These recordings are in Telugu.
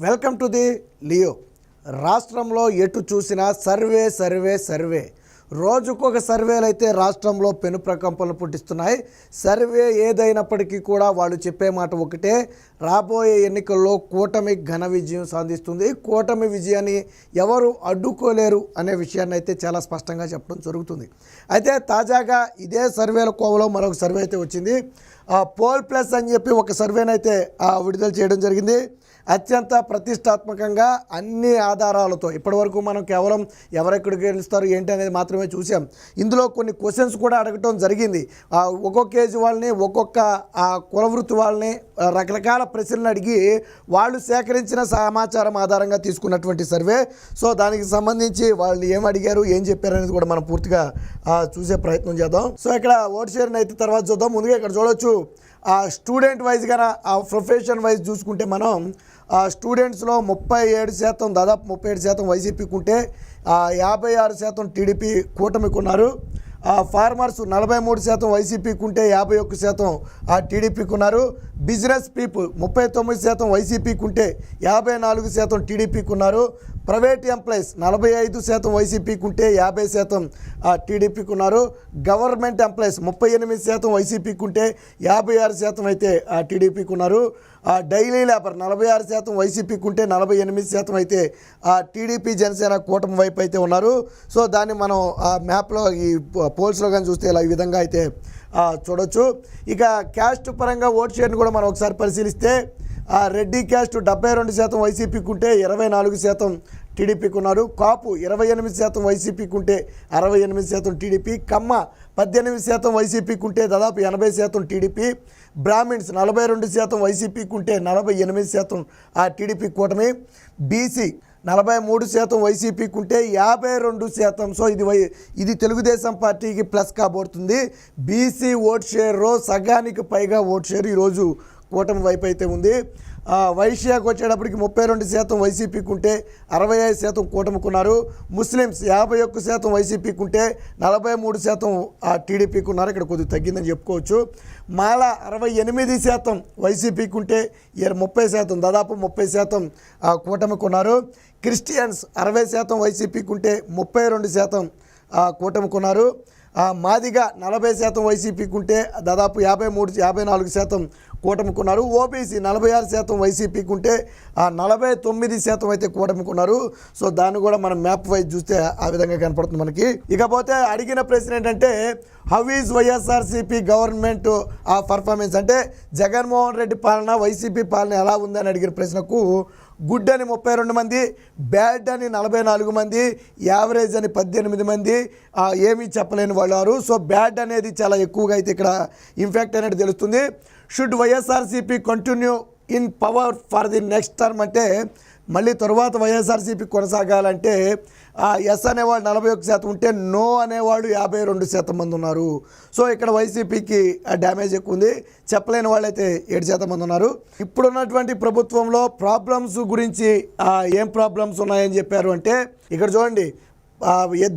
Welcome to the Leo. రాష్ట్రంలో ఎటు చూసినా సర్వే సర్వే సర్వే. రోజుకొక సర్వేలు అయితే రాష్ట్రంలో పెను ప్రకంపనలు పుట్టిస్తున్నాయి. సర్వే ఏదైనప్పటికీ కూడా వాళ్ళు చెప్పే మాట ఒకటే రాబోయే ఎన్నికల్లో కూటమి ఘన విజయం సాధిస్తుంది. కూటమి విజయాన్ని ఎవరు అడ్డుకోలేరు అనే విషయాన్ని అయితే చాలా స్పష్టంగా చెప్పడం జరుగుతుంది. అయితే తాజాగా ఇదే సర్వేల కోవలో మరొక సర్వే అయితే వచ్చింది. ఆ, పోల్ ప్లస్ అని చెప్పి ఒక సర్వేనైతే అయితే విడుదల చేయడం జరిగింది. అత్యంత ప్రతిష్టాత్మకంగా అన్ని ఆధారాలతో ఇప్పటివరకు మనం కేవలం ఎవరెక్కడికి గెలుస్తారు ఏంటి అనేది మాత్రమే చూసాం. ఇందులో కొన్ని క్వశ్చన్స్ కూడా అడగటం జరిగింది. ఆ, ఒక్కొక్క ఏజ్ వాళ్ళని ఒక్కొక్క ఆ, వాళ్ళని రకరకాల ప్రశ్నలు అడిగి వాళ్ళు సేకరించిన సమాచారం ఆధారంగా తీసుకున్నటువంటి సర్వే సో దానికి సంబంధించి వాళ్ళు ఏం అడిగారు ఏం చెప్పారు అనేది కూడా మనం పూర్తిగా చూసే ప్రయత్నం చేద్దాం. సో ఇక్కడ ఓట్ షేర్ని అయితే తర్వాత చూద్దాం. ముందుగా ఇక్కడ చూడొచ్చు. ఆ స్టూడెంట్ వైజ్గా ఆ ప్రొఫెషన్ వైజ్ చూసుకుంటే మనం స్టూడెంట్స్లో ముప్పై ఏడు శాతం దాదాపు ముప్పై ఏడు శాతం వైసీపీకి ఉంటే యాభై ఆరు శాతం టీడీపీ కూటమికి ఉన్నారు ఆ ఫార్మర్స్ నలభై మూడు శాతం వైసీపీకి ఉంటే యాభై ఒక్క శాతం ఆ టీడీపీకి ఉన్నారు బిజినెస్ పీపుల్ ముప్పై తొమ్మిది శాతం వైసీపీకి ఉంటే యాభై నాలుగు శాతం టీడీపీకి ఉన్నారు ప్రైవేట్ ఎంప్లాయీస్ నలభై ఐదు శాతం వైసీపీకి ఉంటే యాభై శాతం ఆ, టీడీపీకి ఉన్నారు గవర్నమెంట్ ఎంప్లాయీస్ ముప్పై ఎనిమిది శాతం వైసీపీకి ఉంటే యాభై ఆరు శాతం అయితే ఆ, టీడీపీకి ఉన్నారు ఆ, డైలీ లేబర్ నలభై ఆరు శాతం వైసీపీకి ఉంటే నలభై ఎనిమిది శాతం అయితే ఆ, టీడీపీ జనసేన కూటమి వైపు అయితే ఉన్నారు. సో దాన్ని మనం ఆ మ్యాప్లో ఈ పోల్స్లో కానీ చూస్తే ఇలా ఈ విధంగా అయితే చూడొచ్చు. ఇక క్యాస్ట్ పరంగా ఓట్ షేర్ని కూడా మనం ఒకసారి పరిశీలిస్తే రెడ్డి క్యాస్ట్ డెబ్బై రెండు శాతం వైసీపీకి ఉంటే ఇరవై నాలుగు శాతం టీడీపీకి ఉన్నారు కాపు ఇరవై ఎనిమిది శాతం వైసీపీకి ఉంటే అరవై ఎనిమిది శాతం టీడీపీ. కమ్మ పద్దెనిమిది శాతం వైసీపీకి ఉంటే దాదాపు ఎనభై శాతం టీడీపీ. బ్రాహ్మిన్స్ నలభై రెండు శాతం వైసీపీకి ఉంటే నలభై ఎనిమిది శాతం ఆ టీడీపీ కూటమి. బీసీ నలభై మూడు శాతం వైసీపీకి ఉంటే యాభై రెండు శాతం. సో ఇది వై ఇది తెలుగుదేశం పార్టీకి ప్లస్ కాబోతుంది. బీసీ ఓట్ షేర్లో సగానికి పైగా ఓట్ షేర్ ఈరోజు కూటమి వైపు అయితే ఉంది. వైశ్యాకు వచ్చేటప్పటికి ముప్పై రెండు శాతం వైసీపీకి ఉంటే అరవై ఐదు శాతం కూటమికున్నారు. ముస్లిమ్స్ యాభై ఒక్క శాతం వైసీపీకి ఉంటే నలభై మూడు శాతం ఆ టీడీపీకి ఉన్నారు ఇక్కడ కొద్దిగా తగ్గిందని చెప్పుకోవచ్చు. మాల అరవై ఎనిమిది శాతం వైసీపీకి ఉంటే ముప్పై శాతం దాదాపు ముప్పై శాతం ఆ, కూటమికి ఉన్నారు క్రిస్టియన్స్ అరవై శాతం వైసీపీకి ఉంటే ముప్పై రెండు శాతం ఆ, మాదిగా నలభై శాతం వైసీపీకి ఉంటే దాదాపు యాభై మూడు యాభై నాలుగు శాతం కూటమికున్నారు. ఓబీసీ నలభై ఆరు శాతం వైసీపీకి ఉంటే నలభై తొమ్మిది శాతం అయితే కూటమికున్నారు. సో దాన్ని కూడా మనం మ్యాప్ వైజ్ చూస్తే ఆ విధంగా కనపడుతుంది మనకి. ఇకపోతే అడిగిన ప్రశ్న ఏంటంటే హౌ ఈజ్ వైఎస్ఆర్సీపీ గవర్నమెంట్ ఆ పర్ఫార్మెన్స్ అంటే జగన్మోహన్ రెడ్డి పాలన వైసీపీ పాలన ఎలా ఉందని అడిగిన ప్రశ్నకు గుడ్ అని ముప్పై రెండు మంది బ్యాడ్ అని నలభై నాలుగు మంది యావరేజ్ అని పద్దెనిమిది మంది ఏమీ చెప్పలేని వాళ్ళు సో బ్యాడ్ అనేది చాలా ఎక్కువగా అయితే ఇక్కడ ఇంపాక్ట్ అనేది తెలుస్తుంది. Should YSRCP continue in power for the next term అంటే మళ్ళీ తర్వాత వైఎస్ఆర్సీపీ కొనసాగాలంటే ఎస్ అనేవాళ్ళు నలభై ఒక్క శాతం ఉంటే నో అనేవాళ్ళు యాభై రెండు శాతం మంది ఉన్నారు. సో ఇక్కడ వైసీపీకి డ్యామేజ్ ఎక్కువ ఉంది. చెప్పలేని వాళ్ళైతే ఏడు శాతం మంది ఉన్నారు. ఇప్పుడున్నటువంటి ప్రభుత్వంలో ప్రాబ్లమ్స్ గురించి ఏం ప్రాబ్లమ్స్ ఉన్నాయని చెప్పారు అంటే ఇక్కడ చూడండి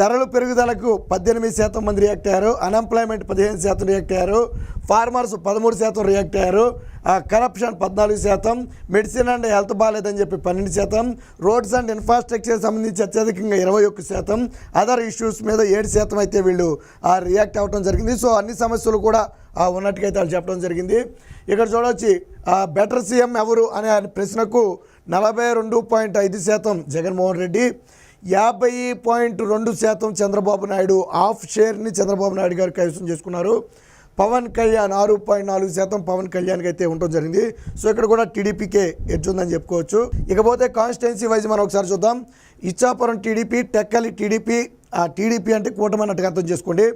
ధరలు పెరుగుదలకు పద్దెనిమిది శాతం మంది రియాక్ట్ అయ్యారు అన్ఎంప్లాయ్మెంట్ పదిహేను శాతం రియాక్ట్ అయ్యారు ఫార్మర్స్ పదమూడు శాతం రియాక్ట్ అయ్యారు కరప్షన్ పద్నాలుగు శాతం మెడిసిన్ అండ్ హెల్త్ బాగాలేదని చెప్పి పన్నెండు శాతం రోడ్స్ అండ్ ఇన్ఫ్రాస్ట్రక్చర్ సంబంధించి అత్యధికంగా ఇరవై ఒక్క శాతం అదర్ ఇష్యూస్ మీద ఏడు శాతం అయితే వీళ్ళు ఆ, రియాక్ట్ అవ్వడం జరిగింది. సో అన్ని సమస్యలు కూడా ఉన్నట్టుగా అయితే వాళ్ళు చెప్పడం జరిగింది. ఇక్కడ చూడొచ్చి బెటర్ సీఎం ఎవరు అనే ప్రశ్నకు నలభై రెండు పాయింట్ ఐదు శాతం జగన్మోహన్ రెడ్డి యాభై పాయింట్ రెండు శాతం చంద్రబాబు నాయుడు హాఫ్ షేర్ని చంద్రబాబు నాయుడు గారు కైవసం చేసుకున్నారు. పవన్ కళ్యాణ్ ఆరు పాయింట్ నాలుగు శాతం పవన్ కళ్యాణ్కి అయితే ఉండడం జరిగింది. సో ఇక్కడ కూడా టీడీపీకే ఎడ్జ్ ఉందని చెప్పుకోవచ్చు. ఇకపోతే కాన్స్టిట్యున్సీ వైజ్ మనం ఒకసారి చూద్దాం. ఇచ్చాపురం టీడీపీ టెక్కలి టీడీపీ ఆ టీడీపీ అంటే కూటమన్నట్టు అర్థం చేసుకోండి.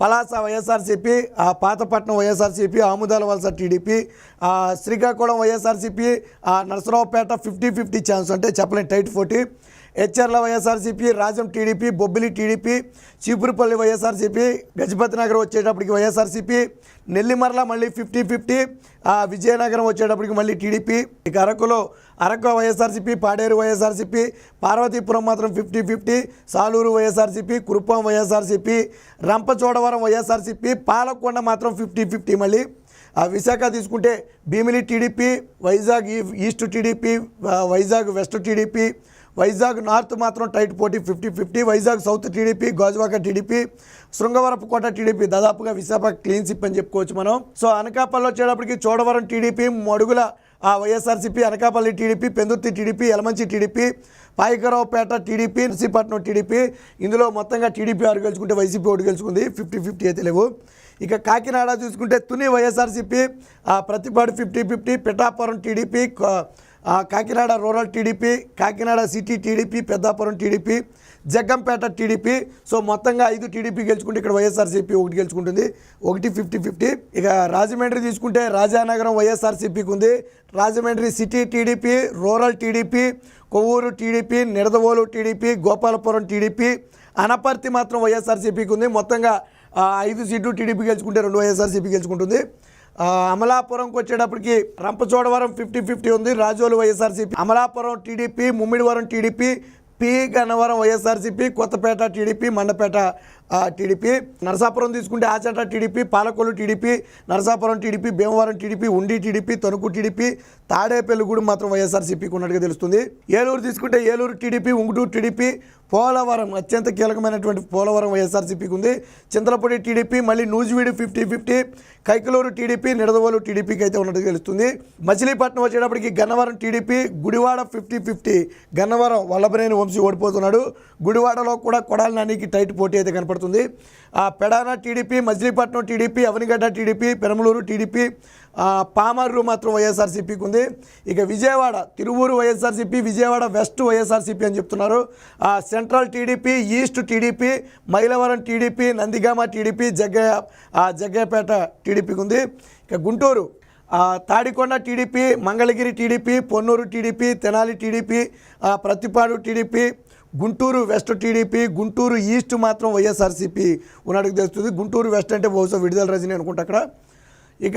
పలాస వైఎస్ఆర్సీపీ ఆ Pathapatnam YSRCP Amudalavalasa TDP ఆ శ్రీకాకుళం వైఎస్ఆర్సీపీ ఆ నరసరావుపేట ఫిఫ్టీ ఫిఫ్టీ ఛాన్స్ అంటే చెప్పలేని tight forty. హెచ్ఆర్ల YSRCP Rajam TDP Bobbili TDP Chipurupalli YSRCP Gajapathinagaram వచ్చేటప్పటికి వైఎస్ఆర్సీపీ నెల్లిమర్ల మళ్ళీ ఫిఫ్టీ ఫిఫ్టీ విజయనగరం వచ్చేటప్పటికి మళ్ళీ టీడీపీ. ఇక అరకులో అరకు వైఎస్ఆర్సీపీ పాడేరు వైఎస్ఆర్సీపీ పార్వతీపురం మాత్రం fifty fifty Saluru YSRCP Kurupam YSRCP Rampachodavaram YSRCP Palakonda మాత్రం ఫిఫ్టీ ఫిఫ్టీ మళ్ళీ. ఆ విశాఖ తీసుకుంటే Bheemili TDP Vizag east TDP Vizag west TDP Vizag north మాత్రం టైట్ పోటీ fifty fifty Vizag south TDP Gajuwaka TDP Srungavarapukota TDP దాదాపుగా విశాఖ క్లీన్ సిప్ అని చెప్పుకోవచ్చు మనం. సో అనకాపల్లి వచ్చేటప్పటికి Chodavaram TDP Madugula YSRCP Anakapalli TDP Pendurthi TDP Elamanchi TDP Payakaraopeta TDP Narsipatnam TDP ఇందులో మొత్తంగా టీడీపీ ఆరు గెలుచుకుంటే వైసీపీ ఒకటి గెలుచుకుంది. ఫిఫ్టీ ఫిఫ్టీ అయితే లేవు. ఇక కాకినాడ చూసుకుంటే తుని వైఎస్ఆర్సీపీ ఆ Prathipadu fifty fifty Pithapuram TDP Kakinada rural TDP Kakinada city TDP Peddapuram TDP Jaggampeta TDP. So మొత్తంగా ఐదు టీడీపీ గెలుచుకుంటే ఇక్కడ వైఎస్ఆర్సీపీ ఒకటి గెలుచుకుంటుంది. ఒకటి ఫిఫ్టీ ఫిఫ్టీ. ఇక రాజమండ్రి తీసుకుంటే రాజానగరం వైఎస్ఆర్సీపీకి ఉంది. Rajahmundry city TDP rural TDP Kovvur TDP Nidadavolu TDP Gopalapuram TDP Anaparthi మాత్రం వైఎస్ఆర్సీపీకి ఉంది. మొత్తంగా ఐదు సీట్లు టీడీపీ గెలుచుకుంటే రెండు వైఎస్ఆర్సీపీ గెలుచుకుంటుంది. అమలాపురంకి వచ్చేటప్పటికి రంపచోడవరం ఫిఫ్టీ ఫిఫ్టీ ఉంది. Razole YSRCP. Amalapuram TDP Mummidivaram TDP P Gannavaram YSRCP Kothapeta TDP Mandapeta TDP Narasapuram తీసుకుంటే ఆచట TDP Palakollu TDP Narasapuram TDP Bhimavaram TDP Undi TDP Tanuku TDP Tadepalligudem మాత్రం వైఎస్ఆర్సీపీకి ఉన్నట్టుగా తెలుస్తుంది. ఏలూరు తీసుకుంటే ఏలూరు టీడీపీ ఉంగుటూరు టీడీపీ పోలవరం అత్యంత కీలకమైనటువంటి పోలవరం వైఎస్ఆర్సీపీకి ఉంది. చింతలపూడి టీడీపీ మళ్ళీ Nuzvid fifty fifty Kaikaluru TDP Nidadavolu టీడీపీకి అయితే ఉన్నట్టుగా తెలుస్తుంది. మచిలీపట్నం వచ్చేటప్పటికి Gannavaram TDP Gudivada fifty fifty Gannavaram Vallabhaneni Vamsi ఓడిపోతున్నాడు. గుడివాడలో కూడా కొడాలి నానికి టైట్ పోటీ అయితే కనపడుతుంది. ఆ Pedana TDP Machilipatnam TDP Avanigadda TDP Peramaluru TDP ఆ, పామర్రు మాత్రం వైఎస్ఆర్సీపీకి ఉంది. ఇక Vijayawada Tiruvuru YSRCP Vijayawada west YSRCP అని చెప్తున్నారు. ఆ, central TDP east TDP Mylavaram TDP Nandigama TDP Jaggayya ఆ, జగ్గయ్యపేట టీడీపీకి ఉంది. ఇక Guntur Tadikonda TDP Mangalagiri TDP Ponnuru TDP Tenali TDP ఆ, Prathipadu TDP Guntur west TDP Guntur east మాత్రం వైఎస్ఆర్సీపీ ఉన్నట్టుకు తెలుస్తుంది. గుంటూరు వెస్ట్ అంటే బహుశా విడుదల రజని అనుకుంటా అక్కడ. ఇక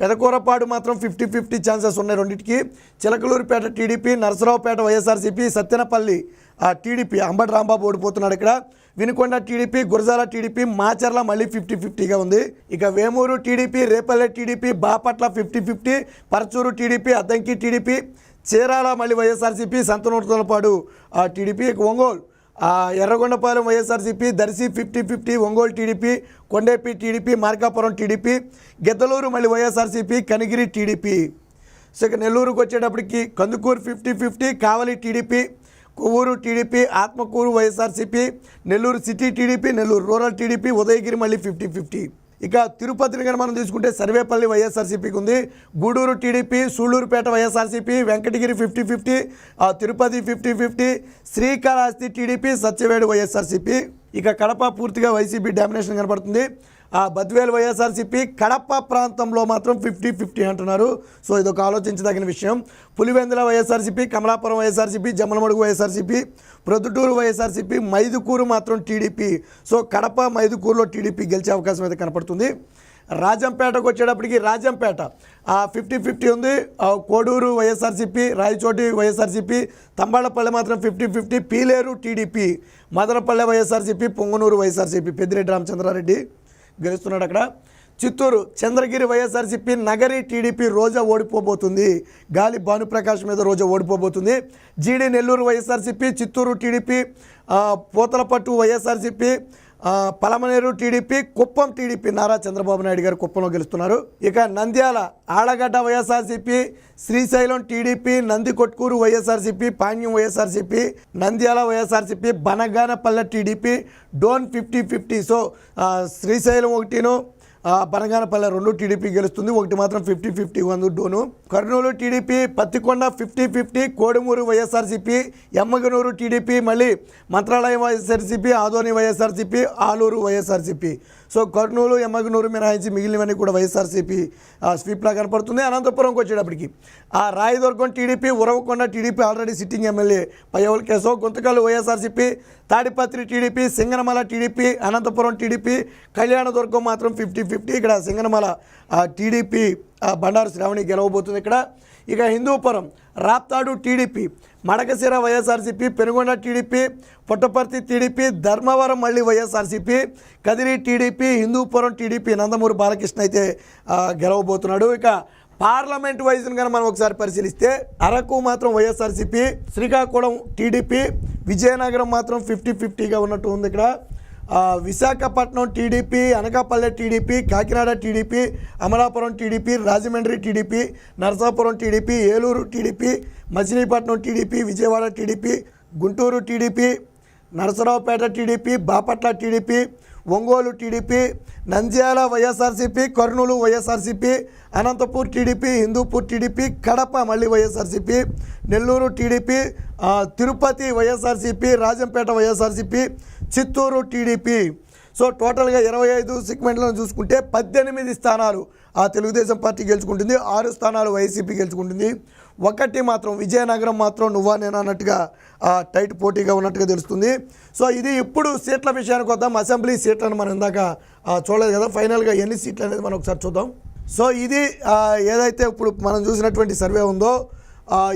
పెదకూరపాడు మాత్రం ఫిఫ్టీ ఫిఫ్టీ ఛాన్సెస్ ఉన్నాయి రెండింటికి. చిలకలూరుపేట టీడీపీ నరసరావుపేట వైఎస్ఆర్సీపీ సత్యనపల్లి ఆ టీడీపీ అంబటి రాంబాబు ఓడిపోతున్నాడు ఇక్కడ. వినుకొండ టీడీపీ గురజాల టీడీపీ మాచర్ల మళ్ళీ ఫిఫ్టీ ఫిఫ్టీగా ఉంది. ఇక Vemuru TDP Repalle TDP Bapatla fifty fifty Parchur TDP Addanki TDP Chirala మళ్ళీ వైఎస్ఆర్సీపీ సంతనూరుతలపాడు ఆ టీడీపీ ఇక Ongole. Yerragondapalem YSRCP Darsi fifty fifty Ongole TDP Kondapi TDP Markapuram TDP Giddalur మళ్ళీ వైఎస్ఆర్సీపీ కనిగిరి టీడీపీ. సో ఇక నెల్లూరుకు వచ్చేటప్పటికి Kandukur fifty fifty Kavali TDP Kovur TDP Atmakur YSRCP Nellore city TDP Nellore rural TDP Udayagiri మళ్ళీ ఫిఫ్టీ ఫిఫ్టీ. ఇక తిరుపతిని కనుక మనం తీసుకుంటే సర్వేపల్లి వైఎస్ఆర్సీపీకి ఉంది. Gudur TDP Sullurpeta YSRCP Venkatagiri fifty fifty Tirupati fifty fifty Srikalahasti TDP Satyavedu YSRCP. ఇక కడప పూర్తిగా వైసీపీ డామినేషన్ కనబడుతుంది ఆ బద్వేలు వైఎస్ఆర్సీపీ కడప ప్రాంతంలో మాత్రం ఫిఫ్టీ ఫిఫ్టీ అంటున్నారు. సో ఇదొక ఆలోచించదగిన విషయం. పులివెందుల వైఎస్ఆర్సీపీ కమలాపురం వైఎస్ఆర్సీపీ జమ్మలమడుగు వైఎస్ఆర్సీపీ ప్రొద్దుటూరు వైఎస్ఆర్సీపీ మైదుకూరు మాత్రం టీడీపీ. సో కడప మైదుకూరులో టీడీపీ గెలిచే అవకాశం అయితే కనపడుతుంది. రాజంపేటకు వచ్చేటప్పటికి రాజంపేట ఫిఫ్టీ ఫిఫ్టీ ఉంది. కోడూరు వైఎస్ఆర్సీపీ రాయచోటి వైఎస్ఆర్సీపీ తంబాళపల్లె మాత్రం fifty fifty Pileru TDP Madanapalle YSRCP Punganur YSRCP Peddireddy Ramachandra Reddy. గెలుస్తున్నాడు అక్కడ. చిత్తూరు చంద్రగిరి వైఎస్ఆర్సీపీ నగరి టీడీపీ రోజా ఓడిపోబోతుంది. గాలి భానుప్రకాష్ మీద Roja ఓడిపోబోతుంది. GD Nellore YSRCP Chittoor TDP Puthalapattu YSRCP Palamaner TDP Kuppam TDP Nara Chandrababu Naidu గారు కుప్పంలో గెలుస్తున్నారు. ఇక Nandyal Allagadda YSRCP Srisailam TDP Nandikotkur YSRCP Panyam YSRCP Nandyal YSRCP Banaganapalle TDP Dhone fifty fifty. So Srisailam ఒకటిను Banaganapalle రెండు టీడీపీ గెలుస్తుంది. ఒకటి మాత్రం ఫిఫ్టీ ఫిఫ్టీ ఉంది. Dhone Kurnool TDP Pattikonda fifty fifty Kodumur YSRCP Yemmiganur TDP మళ్ళీ Mantralayam YSRCP Adoni YSRCP Alur YSRCP. So Kurnool Yemmiganur మినహాయించి మిగిలినవన్నీ కూడా వైఎస్ఆర్సీపీ స్వీప్లా కనపడుతుంది. అనంతపురంకి వచ్చేటప్పటికి ఆ Rayadurgam TDP Uravakonda TDP already sitting MLA Payyavula Keshav Guntakal YSRCP Tadipatri TDP Singanamala TDP Anantapur TDP Kalyandurg మాత్రం ఫిఫ్టీ ఫిఫ్టీ. ఇక్కడ సింగనమల టీడీపీ బండారు శ్రావణి గెలవబోతుంది ఇక్కడ. ఇక Hindupur Raptadu TDP Madakasira YSRCP Penukonda TDP Puttaparthi TDP Dharmavaram మళ్ళీ YSRCP Kadiri TDP Hindupur TDP Nandamuri Balakrishna అయితే గెలవబోతున్నాడు. ఇక పార్లమెంట్ వైజ్ కనుక మనం ఒకసారి పరిశీలిస్తే అరకు మాత్రం వైఎస్ఆర్సీపీ శ్రీకాకుళం టీడీపీ విజయనగరం మాత్రం ఫిఫ్టీ ఫిఫ్టీగా ఉన్నట్టు ఉంది ఇక్కడ. Visakhapatnam TDP Anakapalle TDP Kakinada TDP Amalapuram TDP Rajahmundry TDP Narasapuram TDP Eluru TDP Machilipatnam TDP Vijayawada TDP Guntur TDP Narasaraopet TDP Bapatla TDP Ongole TDP Nandyal YSRCP Kurnool YSRCP Anantapur TDP Hindupur TDP Kadapa మళ్ళీ YSRCP Nellore TDP Tirupati YSRCP Rajampet YSRCP Chittoor TDP. So టోటల్గా ఇరవై ఐదు సెగ్మెంట్లను చూసుకుంటే పద్దెనిమిది స్థానాలు ఆ తెలుగుదేశం పార్టీ గెలుచుకుంటుంది ఆరు స్థానాలు వైసీపీ గెలుచుకుంటుంది. ఒకటి మాత్రం విజయనగరం మాత్రం నువ్వా నేను అన్నట్టుగా టైట్ పోటీగా ఉన్నట్టుగా తెలుస్తుంది. సో ఇది ఇప్పుడు సీట్ల విషయానికి వద్దాం. అసెంబ్లీ సీట్లను మనం ఇందాక చూడలేదు కదా. ఫైనల్గా ఎన్ని సీట్లు అనేది మనం ఒకసారి చూద్దాం. సో ఇది ఏదైతే ఇప్పుడు మనం చూసినటువంటి సర్వే ఉందో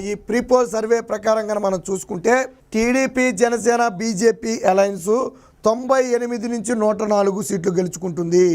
ఈ ప్రీపోల్ సర్వే ప్రకారంగా మనం చూసుకుంటే టీడీపీ జనసేన బీజేపీ అలయన్సు తొంభై ఎనిమిది నుంచి నూట నాలుగు సీట్లు గెలుచుకుంటుంది.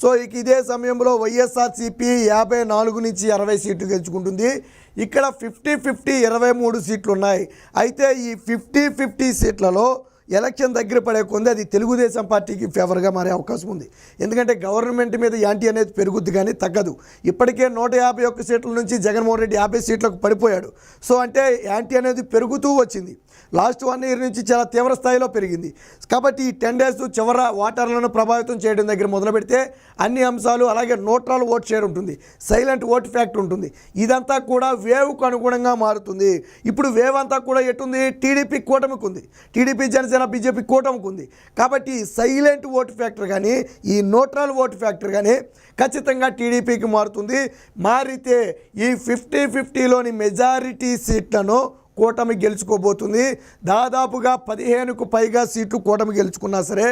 సో ఇక ఇదే సమయంలో వైఎస్ఆర్సీపీ యాభై నాలుగు నుంచి అరవై సీట్లు గెలుచుకుంటుంది. ఇక్కడ ఫిఫ్టీ ఫిఫ్టీ ఇరవై మూడు సీట్లు ఉన్నాయి అయితే ఈ ఫిఫ్టీ ఫిఫ్టీ సీట్లలో ఎలక్షన్ దగ్గర పడే కొంది అది తెలుగుదేశం పార్టీకి ఫేవర్గా మారే అవకాశం ఉంది. ఎందుకంటే గవర్నమెంట్ మీద యాంటీ అనేది పెరుగుద్ది కానీ తగ్గదు. ఇప్పటికే నూట యాభై ఒక్క సీట్ల నుంచి జగన్మోహన్ రెడ్డి యాభై సీట్లకు పడిపోయాడు. సో అంటే యాంటీ అనేది పెరుగుతూ వచ్చింది. లాస్ట్ వన్ ఇయర్ నుంచి చాలా తీవ్ర స్థాయిలో పెరిగింది. కాబట్టి ఈ టెన్ డేస్ చివర ఓటర్లను ప్రభావితం చేయడం దగ్గర మొదలు పెడితే అన్ని అంశాలు అలాగే నోట్రాల్ ఓట్ షేర్ ఉంటుంది సైలెంట్ ఓట్ ఫ్యాక్ట్ ఉంటుంది. ఇదంతా కూడా వేవ్కు అనుగుణంగా మారుతుంది. ఇప్పుడు వేవ్ అంతా కూడా ఎటుంది? టీడీపీ కూటమికి ఉంది. టీడీపీ జనసేన బీజేపీ కూటమికి ఉంది. కాబట్టి సైలెంట్ ఓట్ ఫ్యాక్టర్ కానీ ఈ నోట్రాల్ ఓట్ ఫ్యాక్టర్ కానీ ఖచ్చితంగా టీడీపీకి మారుతుంది. మారితే ఈ ఫిఫ్టీ ఫిఫ్టీలోని మెజారిటీ సీట్లను కూటమి గెలుచుకోబోతుంది. దాదాపుగా పదిహేనుకు పైగా సీట్లు కూటమి గెలుచుకున్నా సరే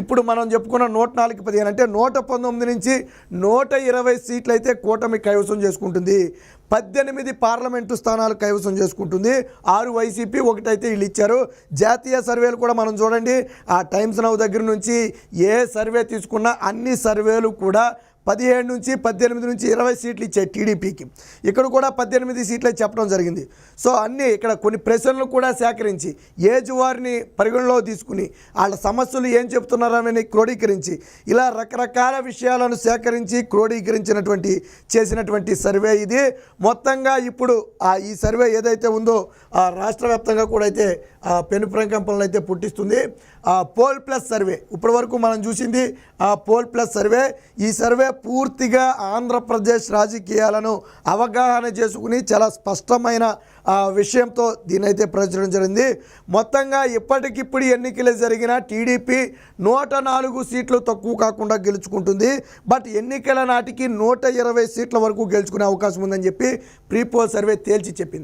ఇప్పుడు మనం చెప్పుకున్న నూట నాలుగు పదిహేను అంటే నూట పంతొమ్మిది నుంచి నూట ఇరవై సీట్లు అయితే కూటమి కైవసం చేసుకుంటుంది. పద్దెనిమిది పార్లమెంటు స్థానాలు కైవసం చేసుకుంటుంది. ఆరు వైసీపీ ఒకటైతే వీళ్ళు ఇచ్చారు. జాతీయ సర్వేలు కూడా మనం చూడండి. ఆ టైమ్స్ నవ్ దగ్గర నుంచి ఏ సర్వే తీసుకున్నా అన్ని సర్వేలు కూడా పదిహేడు నుంచి పద్దెనిమిది నుంచి ఇరవై సీట్లు ఇచ్చాయి టీడీపీకి. ఇక్కడ కూడా పద్దెనిమిది సీట్లే చెప్పడం జరిగింది. సో అన్నీ ఇక్కడ కొన్ని ప్రశ్నలు కూడా సేకరించి ఏజ్ వారిని పరిగణలో తీసుకుని వాళ్ళ సమస్యలు ఏం చెప్తున్నారని క్రోడీకరించి ఇలా రకరకాల విషయాలను సేకరించి క్రోడీకరించినటువంటి చేసినటువంటి సర్వే ఇది. మొత్తంగా ఇప్పుడు ఆ ఈ సర్వే ఏదైతే ఉందో ఆ రాష్ట్ర వ్యాప్తంగా కూడా అయితే ఆ పెను ప్రకంపనలు అయితే పుట్టిస్తుంది. ఆ పోల్ ప్లస్ సర్వే ఇప్పటి వరకు మనం చూసింది ఆ పోల్ ప్లస్ సర్వే. ఈ సర్వే పూర్తిగా ఆంధ్రప్రదేశ్ రాజకీయాలను అవగాహన చేసుకుని చాలా స్పష్టమైన ఆ విషయంతో దీనైతే ప్రచురించడం జరిగింది. మొత్తంగా ఇప్పటికిప్పుడు ఎన్నికలు జరిగిన టీడీపీ నూట నాలుగు సీట్లు తక్కువ కాకుండా గెలుచుకుంటుంది. బట్ ఎన్నికల నాటికి నూట ఇరవై సీట్ల వరకు గెలుచుకునే అవకాశం ఉందని చెప్పి ప్రీపోల్ సర్వే తేల్చి చెప్పింది.